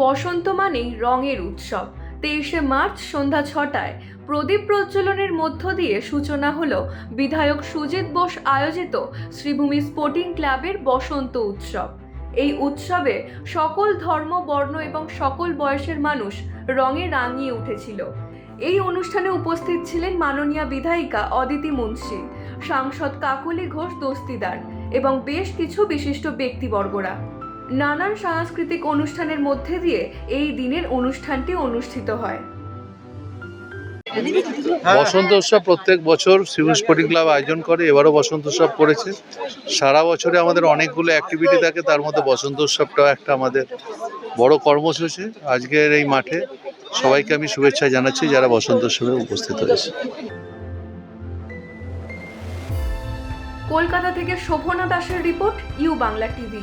বসন্ত মানেই রঙের উৎসব। তেইশে মার্চ সন্ধ্যা ছটায় প্রদীপ প্রজ্বলনের মধ্য দিয়ে সূচনা হল বিধায়ক সুজিত বোস আয়োজিত শ্রীভূমি স্পোর্টিং ক্লাবের বসন্ত উৎসব। এই উৎসবে সকল ধর্ম, বর্ণ এবং সকল বয়সের মানুষ রঙে রাঙিয়ে উঠেছিল। এই অনুষ্ঠানে উপস্থিত ছিলেন মাননীয় বিধায়িকা অদিতি মুন্সি, সাংসদ কাকলি ঘোষ দস্তিদার এবং বেশ কিছু বিশিষ্ট ব্যক্তিবর্গরা। নানান সাংস্কৃতিক অনুষ্ঠানের মধ্যে দিয়ে এই দিনের অনুষ্ঠানটি অনুষ্ঠিত হয়। বসন্ত উৎসব প্রত্যেক বছর সিভিল স্পোর্টিং ক্লাব আয়োজন করে এবারও বসন্ত উৎসব করেছে সারা বছরে আমাদের অনেকগুলো অ্যাক্টিভিটি থাকে তার মধ্যে বসন্ত উৎসবটাও একটা আমাদের বড় কর্মসূচি। আজকের এই মাঠে সবাইকে আমি শুভেচ্ছা জানাচ্ছি যারা বসন্ত উৎসবে উপস্থিত হয়েছে। কলকাতা থেকে শোভনা দাসের report U Bangla TV.